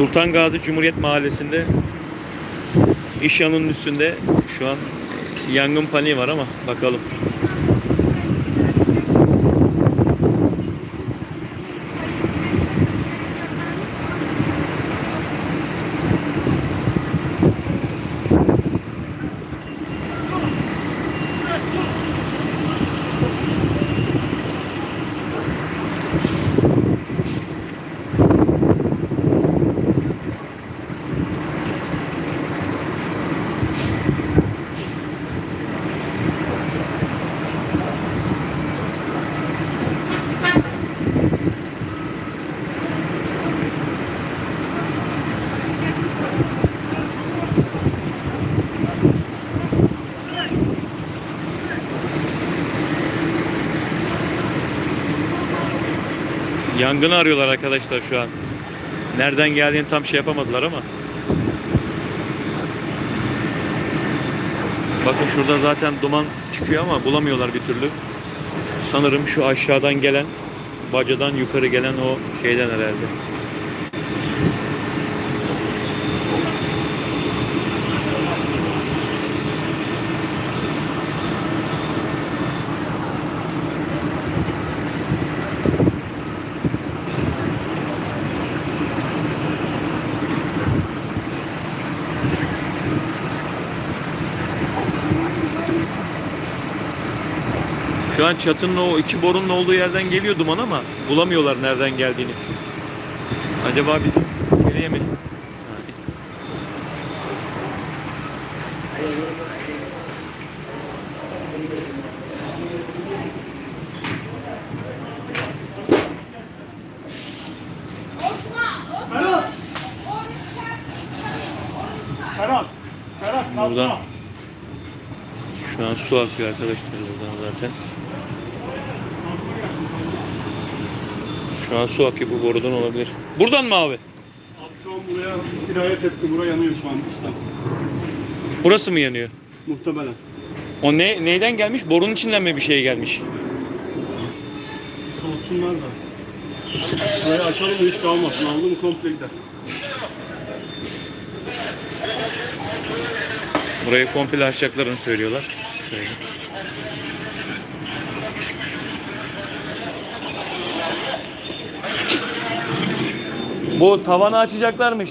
Sultan Gazi Cumhuriyet Mahallesi'nde iş yanının üstünde şu an yangın paniği var ama bakalım. Yangını arıyorlar arkadaşlar şu an. Nereden geldiğini tam şey yapamadılar ama. Bakın şurada zaten duman çıkıyor ama bulamıyorlar bir türlü. Sanırım şu aşağıdan gelen, bacadan yukarı gelen o şeyden herhalde. Şu an çatının o iki borunun olduğu yerden geliyor duman ama bulamıyorlar nereden geldiğini. Acaba bizim içeriye mi? Buradan şu an su akıyor arkadaşlar buradan zaten. Şu an su akıyor bu borudan olabilir. Buradan mı abi? Abi şu an buraya sirayet etti. Buraya yanıyor şu an işte. Burası mı yanıyor? Muhtemelen. O ne neyden gelmiş? Borunun içinden mi bir şey gelmiş? Soğutsunlar da. Burayı açalım da hiç kalmasın. Aldı mı komple gider. Burayı komple açacaklarını söylüyorlar. Şöyle. Bu tavanı açacaklarmış.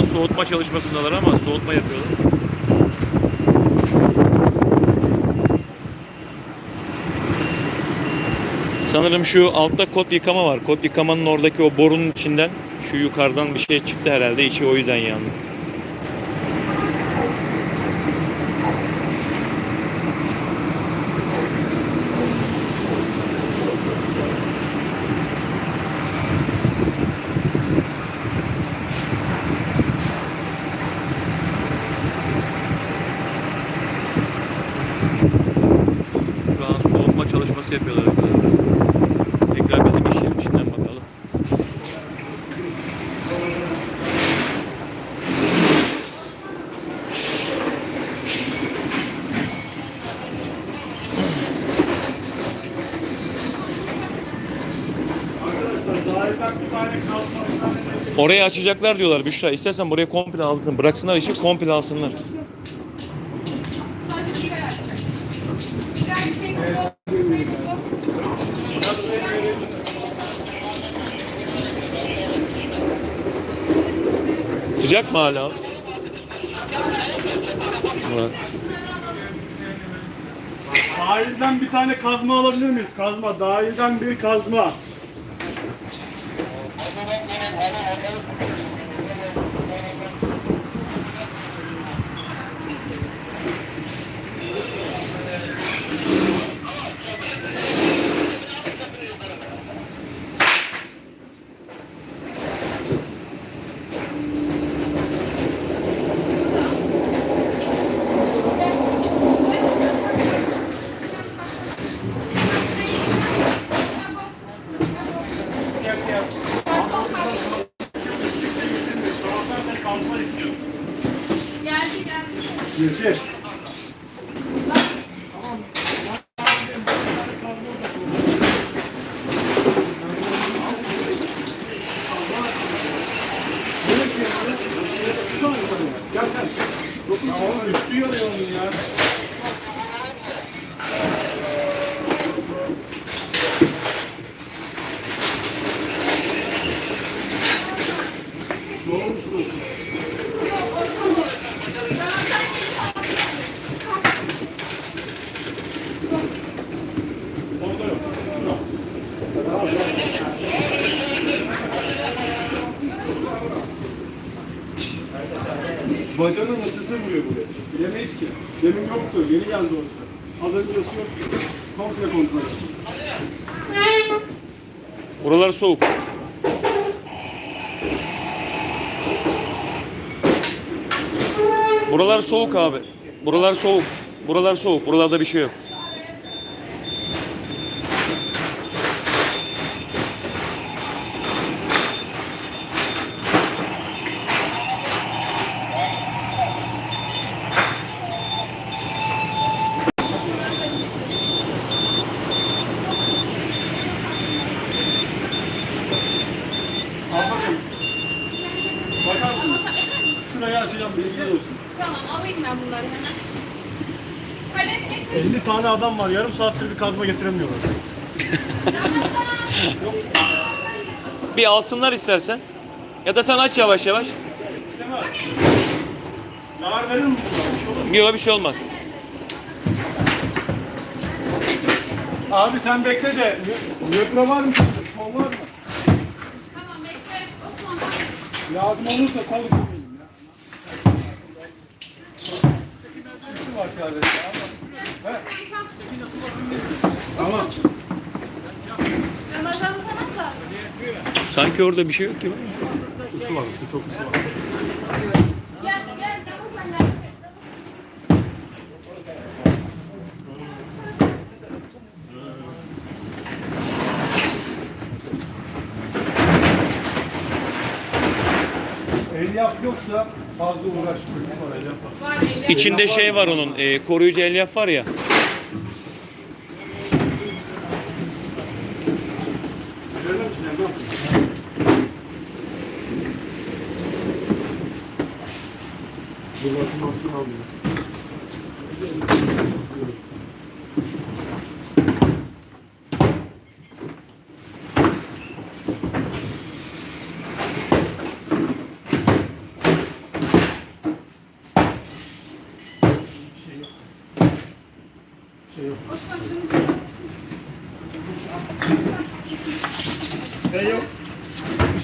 An soğutma çalışmasındalar ama soğutma yapıyorlar. Sanırım şu altta kod yıkama var. Kod yıkamanın oradaki o borunun içinden şu yukarıdan bir şey çıktı herhalde. İçi o yüzden yandı. Şu an soğutma çalışması yapıyorlar arkadaşlar. Tekrar bizim iş yerin içinden bakalım. Arkadaşlar daha evvel bir tane kalkma. Orayı açacaklar diyorlar Büşra. İstersen burayı komple alsın. Bıraksınlar işi komple alsınlar. Sıcak mı hala? Murat. Dahilden bir tane kazma alabilir miyiz? Kazma. Dahilden bir kazma. Buralar soğuk abi. Buralar soğuk. Buralar soğuk. Buralarda bir şey yok. Adam var. Yarım saattir bir kazma getiremiyorlar. Bir alsınlar istersen. Ya da sen aç yavaş yavaş. Mi? Yarar verir mi? Yok bir şey olmaz. Abi sen bekle de. Nöbra var mı? Kol var mı? Tamam bekle. Osman. Lazım olursa kol isteyeyim ya. Tamam. Sanki orada bir şey yok gibi. Isı var, ısı çok ısı var. Gel gel. Elyaf yoksa fazla uğraşmıyor. İçinde şey var onun. e, koruyucu elyaf var ya. Burası maskını alıyor.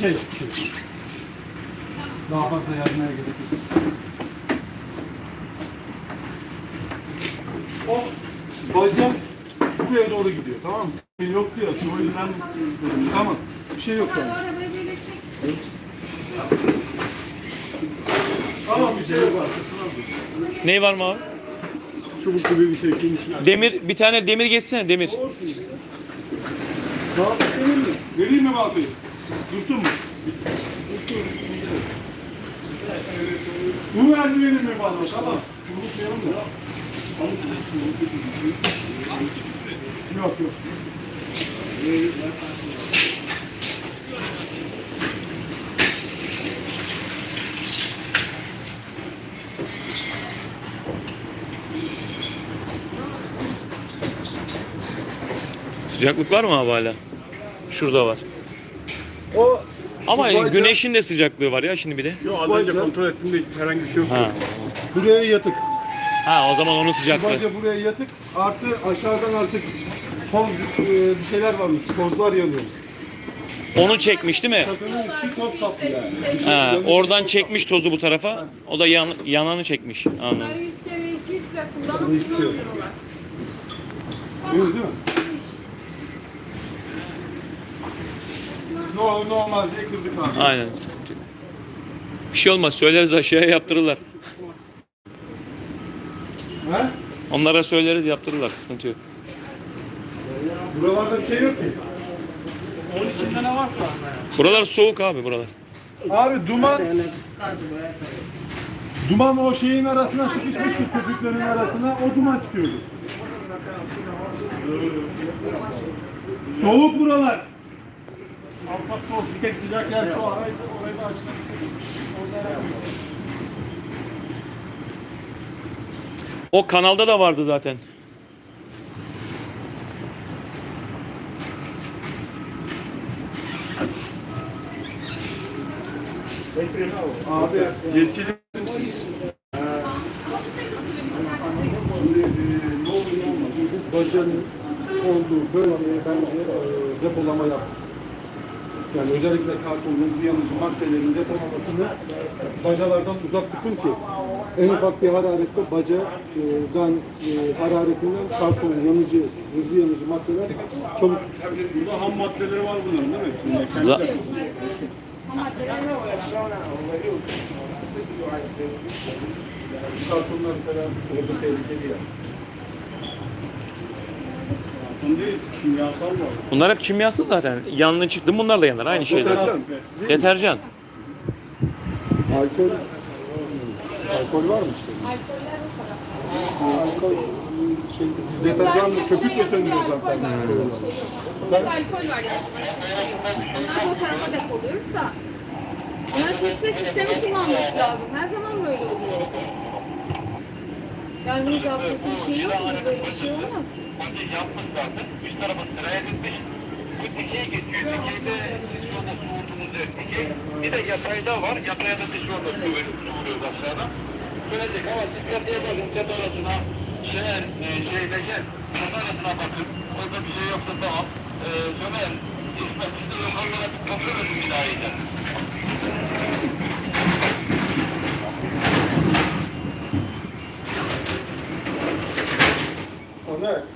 Şey yok. Bir şey yok. Daha fazla yardıma gerek yok. O bacak buraya doğru gidiyor tamam mı? Benim Yoktu ya şu yüzden dedim. Tamam. Bir şey yok çek. Tamam bir şey yok. Sırtına Ne var mı abi? Çubuk gibi bir şey. Demir bir tane demir geçsene demir. Daha vereyim mi? Vereyim mi Baltayı? Dursun mu? Bu verdi benim mi bana? Tamam. Unutmayalım da. Yok yok. Sıcaklık var mı abi hala? Şurada var. O Ama Şu baca- güneşin de sıcaklığı var ya şimdi bir de. Yok az önce kontrol ettim de herhangi bir şey yok. Ha. Buraya yatık. Ha o zaman onun sıcaklığı. baca buraya yatık. Artı aşağıdan artık toz e, bir şeyler varmış. Tozlar yanıyormuş. Onu çekmiş değil mi? Çatının üstü toz kaplı yani. Ha, oradan çekmiş tozu bu tarafa. O da yan, yananı çekmiş. Anladım. Bunları 100 kere 2 litre kullanıp şey yok. kullanıyorlar. Değil mi? Değil mi? Ne olur ne olmaz diye kırdık abi. Aynen. sıkıntı yok. Bir şey olmaz. Söyleriz aşağıya yaptırırlar. He? Onlara söyleriz yaptırırlar. Sıkıntı yok. Buralarda bir şey yok ki. Onun içinde ne varsa. Buralar soğuk abi buralar. Abi duman Duman o şeyin arasına sıkışmıştı köpüklerin arasına o duman çıkıyordu. Soğuk buralar. Soğuk. Bir tek sıcak yer şu arayı orayı da açtık. O kanalda da vardı zaten. Abi yetkili misiniz? Şimdi e, ne olur ne olmaz. Bu bacanın olduğu bölgeye bence e, depolama yaptık. Yani özellikle karton, hızlı yanıcı maddelerin depolamasını bacalardan uzak tutun ki en ufak bir hararette bacadan e, hararetinden karton, yanıcı, hızlı yanıcı maddeler çabuk Burada ham maddeleri var bunların değil mi? Şimdi Za- kartonlar falan orada tehlikeli ya. Kimyasal var. Bunlar hep kimyasal zaten. Yangın çıktı bunlar da yanar. Aynı şeyler. Deterjan. Deterjan. Alkol, alkol var mı işte? Alkol, şey, deterjan köpükle söndürüyoruz zaten. Biz alkol var ya. Onları da o tarafa depoluyoruz da. Onların filtre sistemi kullanması lazım. Her zaman böyle oluyor. Yani bunun zaptası bir şey yok mu? Böyle bir şey olmaz. Yapmış zaten. Üst tarafa sıraya gitmiş. Bu dikey geçiyor. Dikeyde yolda soğutumuz yok dikey. Bir de yatayda var. Yataya da dış yolda su su vuruyoruz aşağıdan. Dönecek ama siz yatıya bakın. Yat arasına şener, e, şeyde gel. Yat arasına bakın. Orada bir şey yoksa tamam. E, Sömer, İsmet siz de yukarılara bir edin binayı. Soner, sahilden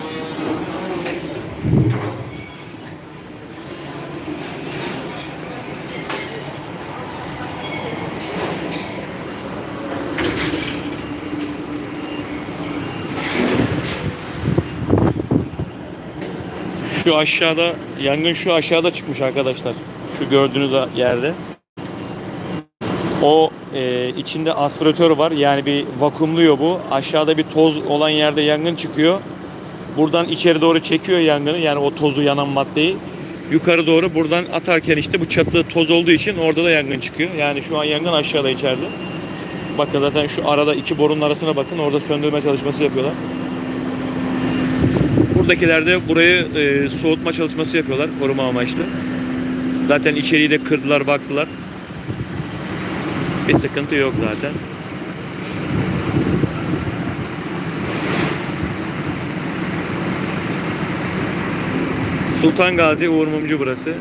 Şu aşağıda yangın şu aşağıda çıkmış arkadaşlar. Şu gördüğünüz yerde. O e, içinde aspiratör var. Yani bir vakumluyor bu. Aşağıda bir toz olan yerde yangın çıkıyor. Buradan içeri doğru çekiyor yangını. Yani o tozu yanan maddeyi. Yukarı doğru buradan atarken işte bu çatı toz olduğu için orada da yangın çıkıyor. Yani şu an yangın aşağıda içeride. Bakın zaten şu arada iki borunun arasına bakın. Orada söndürme çalışması yapıyorlar. Buradakiler de burayı e, soğutma çalışması yapıyorlar koruma amaçlı. Zaten içeriği de kırdılar baktılar. Bir sıkıntı yok zaten. Sultan Gazi Uğur Mumcu burası.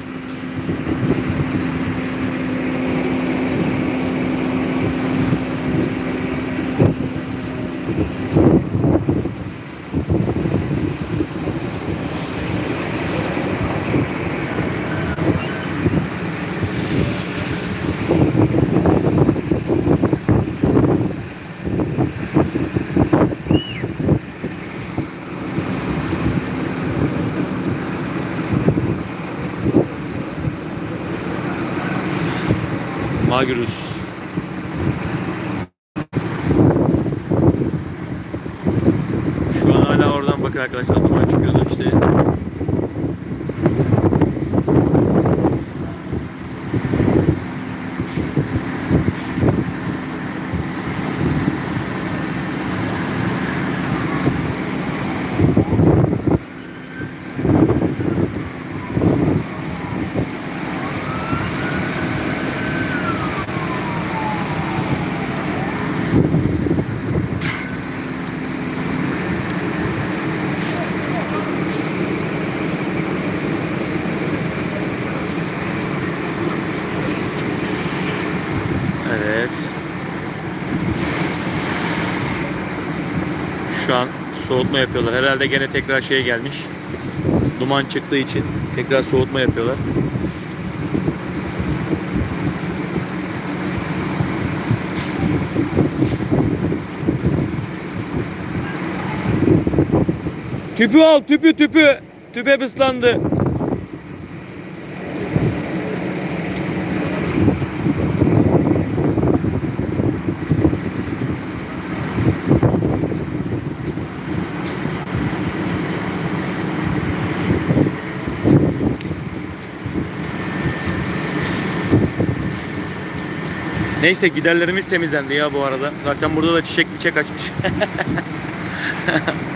Magirus. Şu an hala oradan bakın arkadaşlar duman çıkıyordu işte. Evet. Şu an soğutma yapıyorlar. Herhalde gene tekrar şey gelmiş. Duman çıktığı için tekrar soğutma yapıyorlar. Tüpü al tüpü tüpü. Tüp hep ıslandı. Neyse giderlerimiz temizlendi ya bu arada. Zaten burada da çiçek çiçek açmış.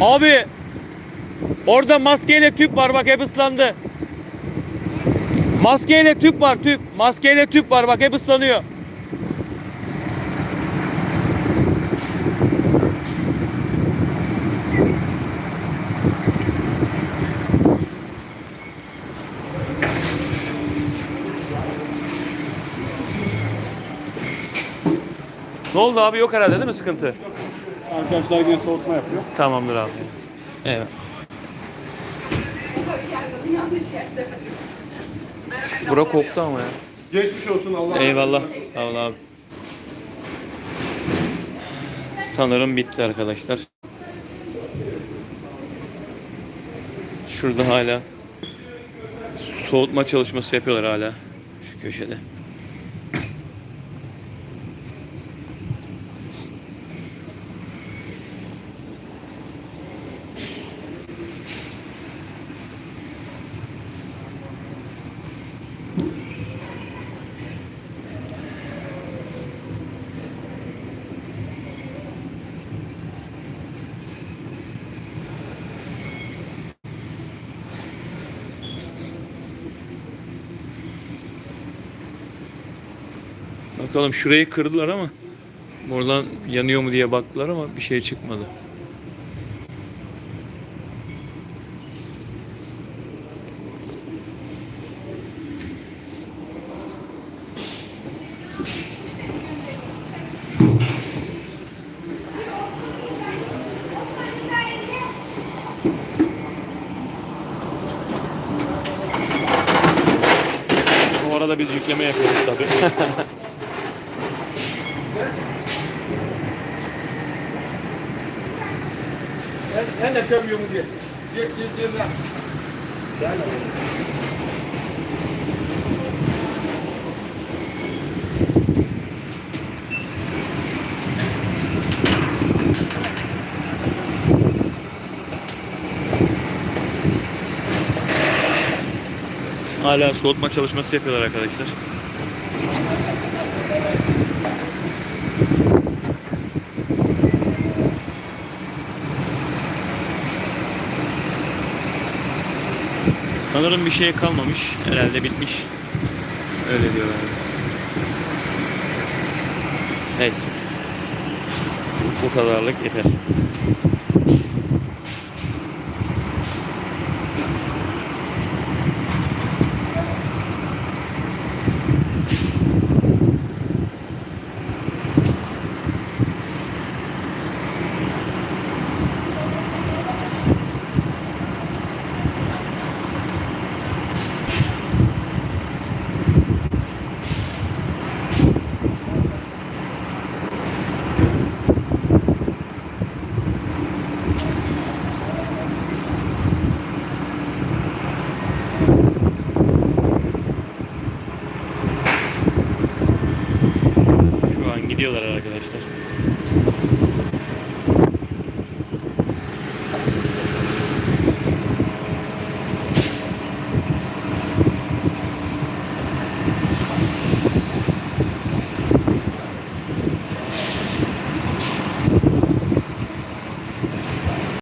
Abi orada maskeyle tüp var bak hep ıslandı. Maskeyle tüp var tüp. Maskeyle tüp var bak hep ıslanıyor. Ne oldu abi yok herhalde değil mi sıkıntı? Arkadaşlar yine soğutma yapıyor. Tamamdır abi. Evet. Bura koktu ama ya. Geçmiş olsun Allah. Eyvallah. Sağ ol abi. Sanırım bitti arkadaşlar. Şurada hala soğutma çalışması yapıyorlar hala. Şu köşede. Bakalım şurayı kırdılar ama oradan yanıyor mu diye baktılar ama bir şey çıkmadı. Bu arada biz yükleme yapıyoruz tabii. En de tabii mu diye. Diye diye diye. Hala soğutma çalışması yapıyorlar arkadaşlar. Sanırım bir şey kalmamış. Herhalde bitmiş. Öyle diyorlar. Neyse. Bu kadarlık yeter.